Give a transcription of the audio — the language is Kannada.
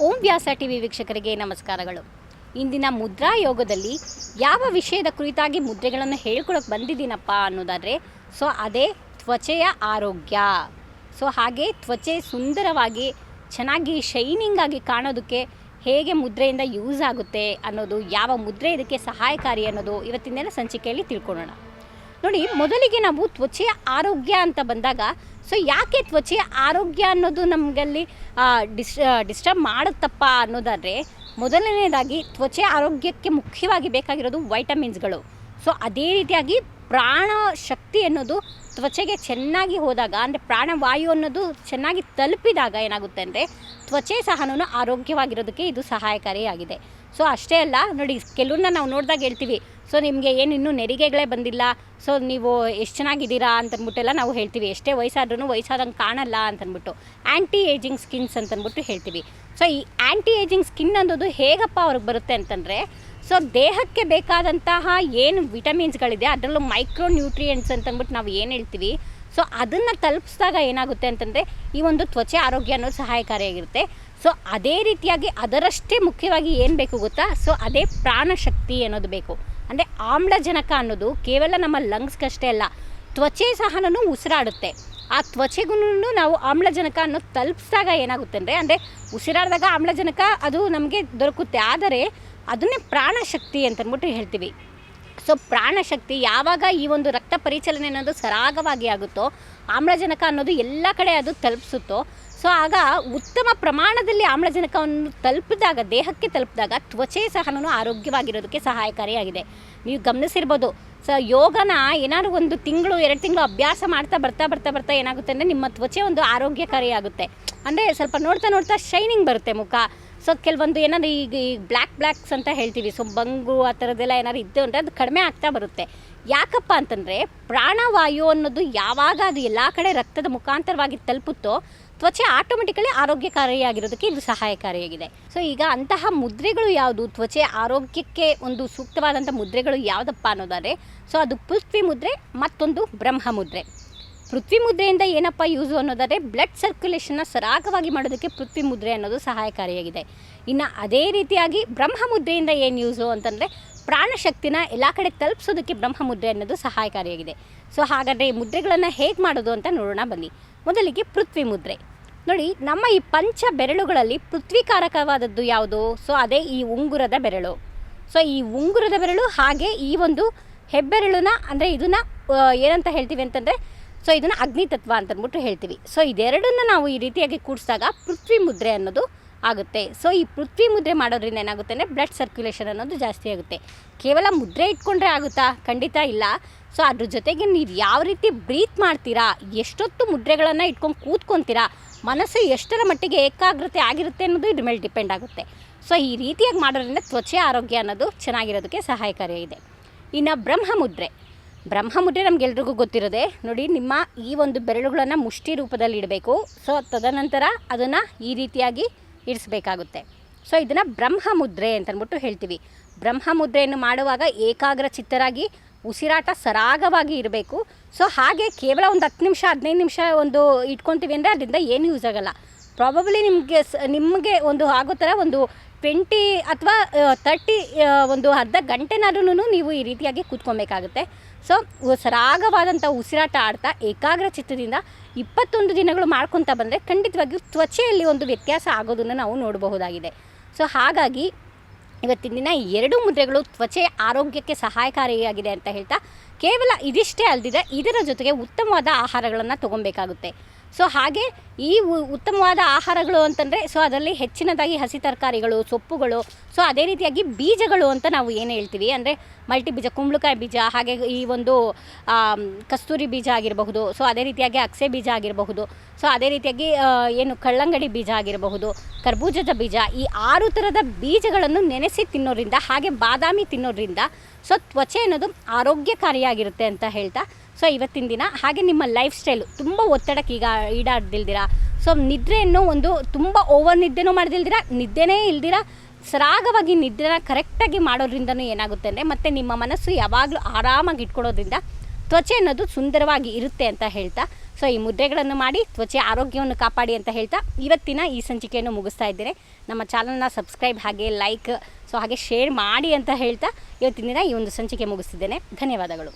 ಓಂ ವ್ಯಾಸ ಟಿವಿ ವೀಕ್ಷಕರಿಗೆ ನಮಸ್ಕಾರಗಳು. ಇಂದಿನ ಮುದ್ರಾ ಯೋಗದಲ್ಲಿ ಯಾವ ವಿಷಯದ ಕುರಿತಾಗಿ ಮುದ್ರೆಗಳನ್ನು ಹೇಳ್ಕೊಳಕ್ಕೆ ಬಂದಿದ್ದೀನಪ್ಪ ಅನ್ನೋದಾದರೆ, ಸೊ ಅದೇ ತ್ವಚೆಯ ಆರೋಗ್ಯ. ಸೊ ಹಾಗೆ ತ್ವಚೆ ಸುಂದರವಾಗಿ, ಚೆನ್ನಾಗಿ ಶೈನಿಂಗ್ ಆಗಿ ಕಾಣೋದಕ್ಕೆ ಹೇಗೆ ಮುದ್ರೆಯಿಂದ ಯೂಸ್ ಆಗುತ್ತೆ ಅನ್ನೋದು, ಯಾವ ಮುದ್ರೆ ಇದಕ್ಕೆ ಸಹಾಯಕಾರಿ ಅನ್ನೋದು ಇವತ್ತಿನ ಸಂಚಿಕೆಯಲ್ಲಿ ತಿಳ್ಕೊಳ್ಳೋಣ. ನೋಡಿ, ಮೊದಲಿಗೆ ನಾವು ತ್ವಚೆಯ ಆರೋಗ್ಯ ಅಂತ ಬಂದಾಗ ಸೊ ಯಾಕೆ ತ್ವಚೆಯ ಆರೋಗ್ಯ ಅನ್ನೋದು ನಮಗಲ್ಲಿ ಡಿಸ್ ಡಿಸ್ಟರ್ಬ್ ಮಾಡುತ್ತಪ್ಪ ಅನ್ನೋದಾದರೆ, ಮೊದಲನೇದಾಗಿ ತ್ವಚೆ ಆರೋಗ್ಯಕ್ಕೆ ಮುಖ್ಯವಾಗಿ ಬೇಕಾಗಿರೋದು ವೈಟಮಿನ್ಸ್ಗಳು ಸೊ ಅದೇ ರೀತಿಯಾಗಿ ಪ್ರಾಣ ಶಕ್ತಿ ಅನ್ನೋದು ತ್ವಚೆಗೆ ಚೆನ್ನಾಗಿ ಹೋದಾಗ, ಅಂದರೆ ಪ್ರಾಣವಾಯು ಅನ್ನೋದು ಚೆನ್ನಾಗಿ ತಲುಪಿದಾಗ ಏನಾಗುತ್ತೆ ಅಂದರೆ, ತ್ವಚೆ ಸಹನೂ ಆರೋಗ್ಯವಾಗಿರೋದಕ್ಕೆ ಇದು ಸಹಾಯಕಾರಿಯಾಗಿದೆ. ಸೊ ಅಷ್ಟೇ ಅಲ್ಲ, ನೋಡಿ ಕೆಲವನ್ನ ನಾವು ನೋಡಿದಾಗ ಹೇಳ್ತೀವಿ, ಸೊ ನಿಮಗೆ ಏನು ಇನ್ನೂ ನೆರಿಗೆಗಳೇ ಬಂದಿಲ್ಲ? ಸೊ ನೀವು ಎಷ್ಟು ಚೆನ್ನಾಗಿದ್ದೀರಾ? ಅಂತಂದ್ಬಿಟ್ಟೆಲ್ಲ ನಾವು ಹೇಳ್ತೀವಿ. ಎಷ್ಟೇ ವಯಸ್ಸಾದ್ರೂ ವಯಸ್ಸಾದಂಗೆ ಕಾಣಲ್ಲ ಅಂತಂದ್ಬಿಟ್ಟು ಆ್ಯಂಟಿ ಏಜಿಂಗ್ ಸ್ಕಿನ್ಸ್ ಅಂತಂದ್ಬಿಟ್ಟು ಹೇಳ್ತೀವಿ. ಸೊ ಈ ಆ್ಯಂಟಿ ಏಜಿಂಗ್ ಸ್ಕಿನ್ ಅನ್ನೋದು ಹೇಗಪ್ಪ ಅವ್ರಿಗೆ ಬರುತ್ತೆ ಅಂತಂದರೆ, ಸೊ ದೇಹಕ್ಕೆ ಬೇಕಾದಂತಹ ಏನು ವಿಟಮಿನ್ಸ್ಗಳಿದೆ, ಅದರಲ್ಲೂ ಮೈಕ್ರೋ ನ್ಯೂಟ್ರಿಯೆಂಟ್ಸ್ ಅಂತಂದ್ಬಿಟ್ಟು ನಾವು ಏನು ಹೇಳ್ತೀವಿ, ಸೊ ಅದನ್ನು ತಲುಪಿಸಿದಾಗ ಏನಾಗುತ್ತೆ ಅಂತಂದರೆ, ಈ ಒಂದು ತ್ವಚೆ ಆರೋಗ್ಯ ಅನ್ನೋದು ಸಹಾಯಕಾರಿಯಾಗಿರುತ್ತೆ. ಸೊ ಅದೇ ರೀತಿಯಾಗಿ ಅದರಷ್ಟೇ ಮುಖ್ಯವಾಗಿ ಏನು ಬೇಕು ಗೊತ್ತಾ? ಸೊ ಅದೇ ಪ್ರಾಣಶಕ್ತಿ ಅನ್ನೋದು ಬೇಕು. ಅಂದರೆ ಆಮ್ಲಜನಕ ಅನ್ನೋದು ಕೇವಲ ನಮ್ಮ ಲಂಗ್ಸ್ಗಷ್ಟೇ ಅಲ್ಲ, ತ್ವಚೆ ಸಹನೂ ಉಸಿರಾಡುತ್ತೆ. ಆ ತ್ವಚೆಗೂ ನಾವು ಆಮ್ಲಜನಕ ಅನ್ನೋದು ತಲುಪಿಸಿದಾಗ ಏನಾಗುತ್ತೆ ಅಂದರೆ ಅಂದರೆ ಉಸಿರಾಡಿದಾಗ ಆಮ್ಲಜನಕ ಅದು ನಮಗೆ ದೊರಕುತ್ತೆ. ಆದರೆ ಅದನ್ನೇ ಪ್ರಾಣಶಕ್ತಿ ಅಂತಂದ್ಬಿಟ್ಟು ಹೇಳ್ತೀವಿ. ಸೊ ಪ್ರಾಣಶಕ್ತಿ ಯಾವಾಗ ಈ ಒಂದು ರಕ್ತ ಪರಿಚಲನೆ ಅನ್ನೋದು ಸರಾಗವಾಗಿ ಆಗುತ್ತೋ, ಆಮ್ಲಜನಕ ಅನ್ನೋದು ಎಲ್ಲ ಕಡೆ ಅದು ತಲುಪಿಸುತ್ತೋ ಸೊ ಆಗ ಉತ್ತಮ ಪ್ರಮಾಣದಲ್ಲಿ ಆಮ್ಲಜನಕವನ್ನು ತಲುಪಿದಾಗ, ದೇಹಕ್ಕೆ ತಲುಪಿದಾಗ ತ್ವಚೆ ಸಹನೂ ಆರೋಗ್ಯವಾಗಿರೋದಕ್ಕೆ ಸಹಾಯಕಾರಿಯಾಗಿದೆ. ನೀವು ಗಮನಿಸಿರ್ಬೋದು. ಸೊ ಯೋಗನ ಏನಾದ್ರು ಒಂದು ತಿಂಗಳು, ಎರಡು ತಿಂಗಳು ಅಭ್ಯಾಸ ಮಾಡ್ತಾ ಬರ್ತಾ ಬರ್ತಾ ಬರ್ತಾ ಏನಾಗುತ್ತೆ ಅಂದರೆ ನಿಮ್ಮ ತ್ವಚೆ ಒಂದು ಆರೋಗ್ಯಕಾರಿಯಾಗುತ್ತೆ. ಅಂದರೆ ಸ್ವಲ್ಪ ನೋಡ್ತಾ ನೋಡ್ತಾ ಶೈನಿಂಗ್ ಬರುತ್ತೆ ಮುಖ. ಸೊ ಕೆಲವೊಂದು ಏನಾದ್ರು ಈಗ ಈ ಬ್ಲ್ಯಾಕ್ ಬ್ಲ್ಯಾಕ್ಸ್ ಅಂತ ಹೇಳ್ತೀವಿ. ಸೊ ಬಂಗು ಆ ಥರದ್ದೆಲ್ಲ ಏನಾದ್ರು ಇದ್ದು ಅಂದರೆ ಅದು ಕಡಿಮೆ ಆಗ್ತಾ ಬರುತ್ತೆ. ಯಾಕಪ್ಪ ಅಂತಂದರೆ ಪ್ರಾಣವಾಯು ಅನ್ನೋದು ಯಾವಾಗ ಅದು ಎಲ್ಲ ಕಡೆ ರಕ್ತದ ಮುಖಾಂತರವಾಗಿ ತಲುಪುತ್ತೋ ತ್ವಚೆ ಆಟೋಮೆಟಿಕಲಿ ಆರೋಗ್ಯಕಾರಿಯಾಗಿರೋದಕ್ಕೆ ಇದು ಸಹಾಯಕಾರಿಯಾಗಿದೆ. ಸೊ ಈಗ ಅಂತಹ ಮುದ್ರೆಗಳು ಯಾವುದು? ತ್ವಚೆ ಆರೋಗ್ಯಕ್ಕೆ ಒಂದು ಸೂಕ್ತವಾದಂಥ ಮುದ್ರೆಗಳು ಯಾವುದಪ್ಪ ಅನ್ನೋದಾದರೆ ಸೊ ಅದು ಪೃಥ್ವಿ ಮುದ್ರೆ ಮತ್ತೊಂದು ಬ್ರಹ್ಮ ಮುದ್ರೆ. ಪೃಥ್ವಿ ಮುದ್ರೆಯಿಂದ ಏನಪ್ಪ ಯೂಸು ಅನ್ನೋದಾದರೆ ಬ್ಲಡ್ ಸರ್ಕ್ಯುಲೇಷನ್ನ ಸರಾಗವಾಗಿ ಮಾಡೋದಕ್ಕೆ ಪೃಥ್ವಿ ಮುದ್ರೆ ಅನ್ನೋದು ಸಹಾಯಕಾರಿಯಾಗಿದೆ. ಇನ್ನು ಅದೇ ರೀತಿಯಾಗಿ ಬ್ರಹ್ಮ ಮುದ್ರೆಯಿಂದ ಏನು ಯೂಸು ಅಂತಂದರೆ, ಪ್ರಾಣಶಕ್ತಿನ ಎಲ್ಲ ಕಡೆ ತಲುಪಿಸೋದಕ್ಕೆ ಬ್ರಹ್ಮ ಮುದ್ರೆ ಅನ್ನೋದು ಸಹಾಯಕಾರಿಯಾಗಿದೆ. ಸೊ ಹಾಗಾದರೆ ಈ ಮುದ್ರೆಗಳನ್ನು ಹೇಗೆ ಮಾಡೋದು ಅಂತ ನೋಡೋಣ ಬನ್ನಿ. ಮೊದಲಿಗೆ ಪೃಥ್ವಿ ಮುದ್ರೆ. ನೋಡಿ, ನಮ್ಮ ಈ ಪಂಚ ಬೆರಳುಗಳಲ್ಲಿ ಪೃಥ್ವಿಕಾರಕವಾದದ್ದು ಯಾವುದು? ಸೊ ಅದೇ ಈ ಉಂಗುರದ ಬೆರಳು. ಸೊ ಈ ಉಂಗುರದ ಬೆರಳು ಹಾಗೆ ಈ ಒಂದು ಹೆಬ್ಬೆರಳನ್ನ, ಅಂದರೆ ಇದನ್ನು ಏನಂತ ಹೇಳ್ತೀವಿ ಅಂತಂದರೆ ಸೊ ಇದನ್ನು ಅಗ್ನಿತತ್ವ ಅಂತಂದ್ಬಿಟ್ಟು ಹೇಳ್ತೀವಿ. ಸೊ ಇದೆರಡನ್ನ ನಾವು ಈ ರೀತಿಯಾಗಿ ಕೂಡಿಸಿದಾಗ ಪೃಥ್ವಿ ಮುದ್ರೆ ಅನ್ನೋದು ಆಗುತ್ತೆ. ಸೊ ಈ ಪೃಥ್ವಿ ಮುದ್ರೆ ಮಾಡೋದ್ರಿಂದ ಏನಾಗುತ್ತೆ ಅಂದರೆ ಬ್ಲಡ್ ಸರ್ಕ್ಯುಲೇಷನ್ ಅನ್ನೋದು ಜಾಸ್ತಿ ಆಗುತ್ತೆ. ಕೇವಲ ಮುದ್ರೆ ಇಟ್ಕೊಂಡ್ರೆ ಆಗುತ್ತಾ? ಖಂಡಿತ ಇಲ್ಲ. ಸೊ ಅದ್ರ ಜೊತೆಗೆ ನೀವು ಯಾವ ರೀತಿ ಬ್ರೀತ್ ಮಾಡ್ತೀರಾ? ಎಷ್ಟೊತ್ತು ಮುದ್ರೆಗಳನ್ನು ಇಟ್ಕೊಂಡು ಕೂತ್ಕೊತೀರಾ? ಮನಸ್ಸು ಎಷ್ಟರ ಮಟ್ಟಿಗೆ ಏಕಾಗ್ರತೆ ಆಗಿರುತ್ತೆ ಅನ್ನೋದು ಇದ್ರ ಮೇಲೆ ಡಿಪೆಂಡ್ ಆಗುತ್ತೆ. ಸೊ ಈ ರೀತಿಯಾಗಿ ಮಾಡೋದ್ರಿಂದ ತ್ವಚೆ ಆರೋಗ್ಯ ಅನ್ನೋದು ಚೆನ್ನಾಗಿರೋದಕ್ಕೆ ಸಹಾಯಕಾರಿಯಾಗಿದೆ ಇನ್ನು ಬ್ರಹ್ಮಮುದ್ರೆ ಬ್ರಹ್ಮಮುದ್ರೆ ನಮಗೆಲ್ರಿಗೂ ಗೊತ್ತಿರೋದೆ. ನೋಡಿ, ನಿಮ್ಮ ಈ ಒಂದು ಬೆರಳುಗಳನ್ನು ಮುಷ್ಟಿ ರೂಪದಲ್ಲಿ ಇಡಬೇಕು. ಸೊ ತದನಂತರ ಅದನ್ನು ಈ ರೀತಿಯಾಗಿ ಇರಿಸಬೇಕಾಗುತ್ತೆ. ಸೊ ಇದನ್ನು ಬ್ರಹ್ಮಮುದ್ರೆ ಅಂತಂದ್ಬಿಟ್ಟು ಹೇಳ್ತೀವಿ. ಬ್ರಹ್ಮ ಮುದ್ರೆಯನ್ನು ಮಾಡುವಾಗ ಏಕಾಗ್ರ ಚಿತ್ತರಾಗಿ, ಉಸಿರಾಟ ಸರಾಗವಾಗಿ ಇರಬೇಕು. ಸೊ ಹಾಗೆ ಕೇವಲ ಒಂದು ಹತ್ತು ನಿಮಿಷ, ಹದಿನೈದು ನಿಮಿಷ ಒಂದು ಇಟ್ಕೊತೀವಿ ಅಂದರೆ ಅದರಿಂದ ಏನು ಯೂಸ್ ಆಗೋಲ್ಲ. ಪ್ರಾಬಬ್ಲಿ ನಿಮಗೆ ನಿಮಗೆ ಒಂದು ಆಗೋ ಥರ ಒಂದು ಟ್ವೆಂಟಿ ಅಥವಾ ತರ್ಟಿ ಒಂದು ಅರ್ಧ ಗಂಟೆನಾದ್ರೂ ನೀವು ಈ ರೀತಿಯಾಗಿ ಕೂತ್ಕೊಬೇಕಾಗುತ್ತೆ ಸೊ ಸರಾಗವಾದಂಥ ಉಸಿರಾಟ ಆಡ್ತಾ ಏಕಾಗ್ರ ಚಿತ್ತದಿಂದ ಇಪ್ಪತ್ತೊಂದು ದಿನಗಳು ಮಾಡ್ಕೊತಾ ಬಂದರೆ ಖಂಡಿತವಾಗಿಯೂ ತ್ವಚೆಯಲ್ಲಿ ಒಂದು ವ್ಯತ್ಯಾಸ ಆಗೋದನ್ನು ನಾವು ನೋಡಬಹುದಾಗಿದೆ. ಸೊ, ಹಾಗಾಗಿ ಇವತ್ತಿನ ದಿನ ಎರಡು ಮುದ್ರೆಗಳು ತ್ವಚೆ ಆರೋಗ್ಯಕ್ಕೆ ಸಹಾಯಕಾರಿಯಾಗಿದೆ ಅಂತ ಹೇಳ್ತಾ ಕೇವಲ ಇದಿಷ್ಟೇ ಅಲ್ದಿದೆ ಇದರ ಜೊತೆಗೆ ಉತ್ತಮವಾದ ಆಹಾರಗಳನ್ನು ತೊಗೊಬೇಕಾಗುತ್ತೆ ಸೊ ಹಾಗೆ ಈ ಉತ್ತಮವಾದ ಆಹಾರಗಳು ಅಂತಂದರೆ ಸೊ ಅದರಲ್ಲಿ ಹೆಚ್ಚಿನದಾಗಿ ಹಸಿ ತರಕಾರಿಗಳು, ಸೊಪ್ಪುಗಳು ಸೊ ಅದೇ ರೀತಿಯಾಗಿ ಬೀಜಗಳು ಅಂತ ನಾವು ಏನು ಹೇಳ್ತೀವಿ? ಅಂದರೆ ಮಲ್ಟಿ ಬೀಜ ಕುಂಬಳಕಾಯಿ ಬೀಜ, ಹಾಗೆ ಈ ಒಂದು ಕಸ್ತೂರಿ ಬೀಜ ಆಗಿರಬಹುದು ಸೊ ಅದೇ ರೀತಿಯಾಗಿ ಅಕ್ಸೆ ಬೀಜ ಆಗಿರಬಹುದು ಸೊ ಅದೇ ರೀತಿಯಾಗಿ ಏನು ಕಳ್ಳಂಗಡಿ ಬೀಜ ಆಗಿರಬಹುದು, ಕರ್ಬೂಜದ ಬೀಜ, ಈ ಆರು ಥರದ ಬೀಜಗಳನ್ನು ನೆನೆಸಿ ತಿನ್ನೋದ್ರಿಂದ, ಹಾಗೆ ಬಾದಾಮಿ ತಿನ್ನೋದ್ರಿಂದ ಸೊ ತ್ವಚೆ ಅನ್ನೋದು ಆರೋಗ್ಯಕಾರಿಯಾಗಿರುತ್ತೆ ಅಂತ ಹೇಳ್ತಾ ಸೊ ಇವತ್ತಿನ ದಿನ ಹಾಗೆ ನಿಮ್ಮ ಲೈಫ್ ಸ್ಟೈಲು ತುಂಬ ಒತ್ತಡಕ್ಕೆ ಈಗ ಈಡಾಡ್ದಿಲ್ದಿರ? ಸೊ ನಿದ್ರೆಯನ್ನು ಒಂದು ತುಂಬ ಓವರ್ ನಿದ್ದೆನೂ ಮಾಡ್ದಿಲ್ದಿರ? ನಿದ್ದೆನೇ ಇಲ್ದಿರ? ಸರಾಗವಾಗಿ ನಿದ್ರೆನ ಕರೆಕ್ಟಾಗಿ ಮಾಡೋದ್ರಿಂದನೂ ಏನಾಗುತ್ತೆ ಅಂದರೆ, ಮತ್ತು ನಿಮ್ಮ ಮನಸ್ಸು ಯಾವಾಗಲೂ ಆರಾಮಾಗಿ ಇಟ್ಕೊಳ್ಳೋದ್ರಿಂದ ತ್ವಚೆ ಅನ್ನೋದು ಸುಂದರವಾಗಿ ಇರುತ್ತೆ ಅಂತ ಹೇಳ್ತಾ ಸೊ ಈ ಮುದ್ರೆಗಳನ್ನು ಮಾಡಿ ತ್ವಚೆ ಆರೋಗ್ಯವನ್ನು ಕಾಪಾಡಿ ಅಂತ ಹೇಳ್ತಾ ಇವತ್ತಿನ ಈ ಸಂಚಿಕೆಯನ್ನು ಮುಗಿಸ್ತಾ ಇದ್ದೇನೆ. ನಮ್ಮ ಚಾನಲ್ನ ಸಬ್ಸ್ಕ್ರೈಬ್ ಹಾಗೆ ಲೈಕ್, ಸೊ ಹಾಗೆ ಶೇರ್ ಮಾಡಿ ಅಂತ ಹೇಳ್ತಾ ಇವತ್ತಿನ ದಿನ ಈ ಒಂದು ಸಂಚಿಕೆ ಮುಗಿಸ್ತಿದ್ದೇನೆ. ಧನ್ಯವಾದಗಳು.